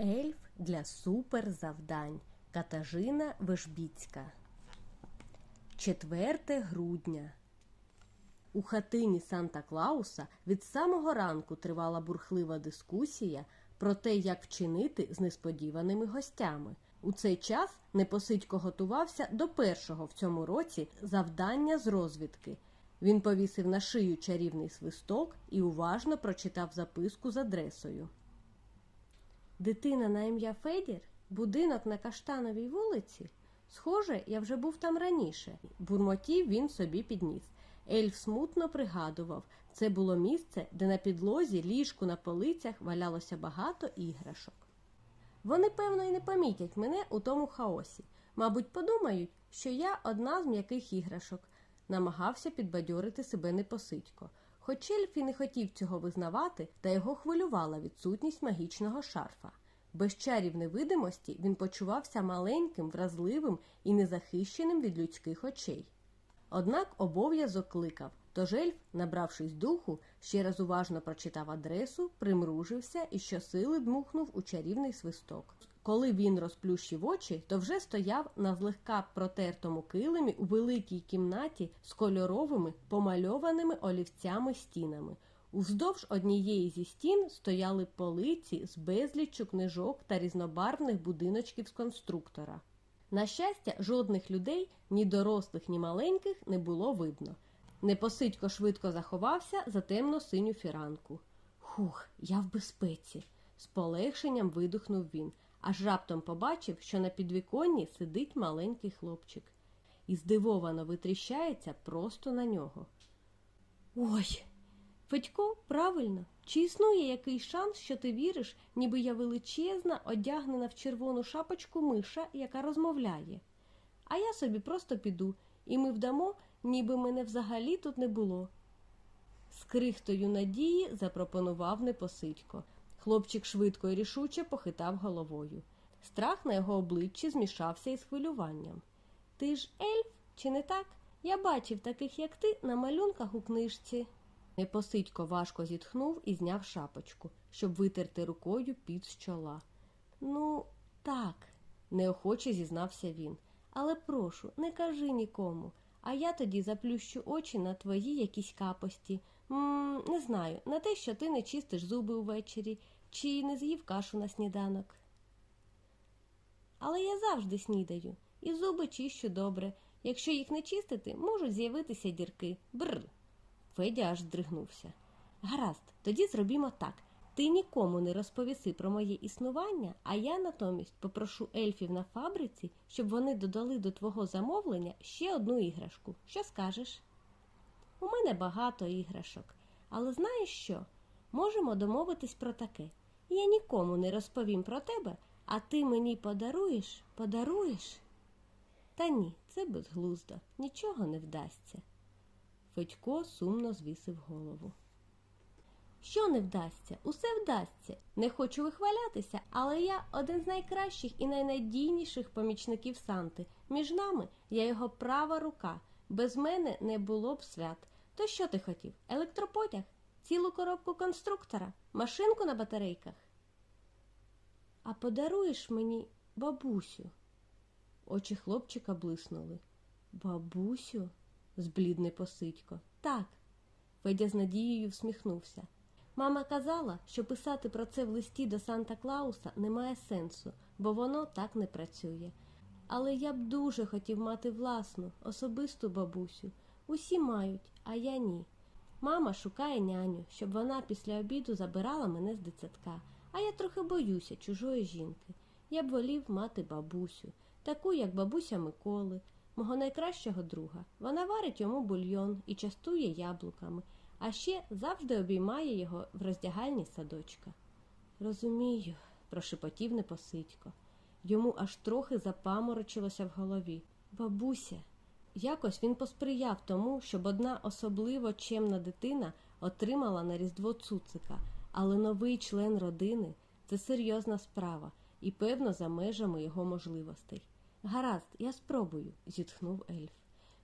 Ельф для суперзавдань Катажина Вежбіцька. 4 грудня. У хатині Санта Клауса від самого ранку тривала бурхлива дискусія про те, як вчинити з несподіваними гостями. У цей час Непосидько готувався до першого в цьому році завдання з розвідки. Він повісив на шию чарівний свисток і уважно прочитав записку з адресою. Дитина на ім'я Федір, будинок на Каштановій вулиці. Схоже, я вже був там раніше. Бурмотів він собі підніс. Ельф смутно пригадував, це було місце, де на підлозі, ліжку на полицях валялося багато іграшок. Вони, певно, і не помітять мене у тому хаосі. Мабуть, подумають, що я одна з м'яких іграшок, намагався підбадьорити себе непосидько. Хоч Ельф і не хотів цього визнавати, та його хвилювала відсутність магічного шарфа. Без чарів невидимості він почувався маленьким, вразливим і незахищеним від людських очей. Однак обов'язок кликав, тож ельф, набравшись духу, ще раз уважно прочитав адресу, примружився і щосили дмухнув у чарівний свисток. Коли він розплющив очі, то вже стояв на злегка протертому килимі у великій кімнаті з кольоровими помальованими олівцями стінами. Уздовж однієї зі стін стояли полиці з безліччю книжок та різнобарвних будиночків з конструктора. На щастя, жодних людей, ні дорослих, ні маленьких, не було видно. Непосидько швидко заховався за темно-синю фіранку. Хух, я в безпеці, з полегшенням видихнув він, аж раптом побачив, що на підвіконні сидить маленький хлопчик і здивовано витріщається просто на нього. Ой, Федько, правильно, чи існує який шанс, що ти віриш, ніби я величезна, одягнена в червону шапочку миша, яка розмовляє? А я собі просто піду, і ми вдамо, ніби мене взагалі тут не було. З крихтою надії запропонував непосидько. Хлопчик швидко і рішуче похитав головою. Страх на його обличчі змішався із хвилюванням. Ти ж ельф, чи не так? Я бачив таких, як ти, на малюнках у книжці. Непосидько важко зітхнув і зняв шапочку, щоб витерти рукою під з чола. Ну, так, неохоче зізнався він. Але прошу, не кажи нікому. А я тоді заплющу очі на твої якісь капості. М не знаю, на те, що ти не чистиш зуби увечері, чи не з'їв кашу на сніданок. Але я завжди снідаю, і зуби чищу добре. Якщо їх не чистити, можуть з'явитися дірки. Бррр. Федя аж здригнувся. Гаразд, тоді зробімо так. Ти нікому не розповіси про моє існування, а я натомість попрошу ельфів на фабриці, щоб вони додали до твого замовлення ще одну іграшку. Що скажеш? У мене багато іграшок, але знаєш що? Можемо домовитись про таке. Я нікому не розповім про тебе, а ти мені подаруєш, подаруєш? Та ні, це безглуздо, нічого не вдасться. Федько сумно звісив голову. Що не вдасться? Усе вдасться. Не хочу вихвалятися, але я один з найкращих і найнадійніших помічників Санти. Між нами я його права рука. Без мене не було б свят. То що ти хотів? Електропотяг? Цілу коробку конструктора? Машинку на батарейках? А подаруєш мені бабусю? Очі хлопчика блиснули. Бабусю? зблід Непосидько. Так. Федя з надією всміхнувся. Мама казала, що писати про це в листі до Санта Клауса немає сенсу, бо воно так не працює. Але я б дуже хотів мати власну, особисту бабусю. Усі мають, а я ні. Мама шукає няню, щоб вона після обіду забирала мене з дитсадка, а я трохи боюся чужої жінки. Я б волів мати бабусю, таку, як бабуся Миколи, мого найкращого друга. Вона варить йому бульйон і частує яблуками а ще завжди обіймає його в роздягальні садочка. Розумію, прошепотів непосидько. Йому аж трохи запаморочилося в голові. Бабуся. Якось він посприяв тому, щоб одна особливо чемна дитина отримала на Різдво цуцика, але новий член родини це серйозна справа і, певно, за межами його можливостей. Гаразд, я спробую, зітхнув ельф.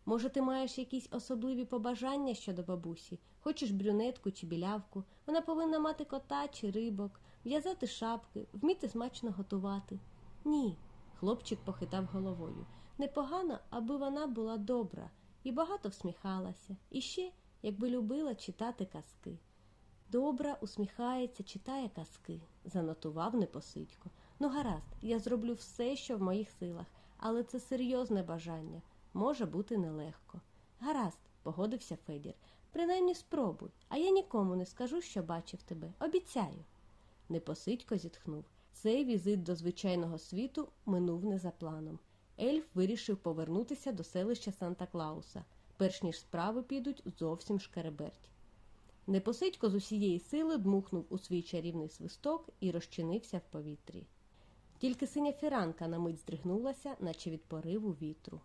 Може, ти маєш якісь особливі побажання щодо бабусі? Хочеш брюнетку чи білявку? Вона повинна мати кота чи рибок. в'язати шапки, вміти смачно готувати. Ні, хлопчик похитав головою. Непогано, аби вона була добра і багато всміхалася, і ще, якби любила читати казки. Добра усміхається, читає казки, занотував Непосидько. Ну, гаразд, я зроблю все, що в моїх силах, але це серйозне бажання. Може бути нелегко. Гаразд, погодився Федір. Принаймні спробуй, а я нікому не скажу, що бачив тебе. Обіцяю. Непосидько зітхнув. Цей візит до звичайного світу минув не за планом. Ельф вирішив повернутися до селища Санта Клауса, перш ніж справи підуть зовсім шкереберть. Непосидько з усієї сили дмухнув у свій чарівний свисток і розчинився в повітрі. Тільки синя фіранка на мить здригнулася, наче від пориву вітру.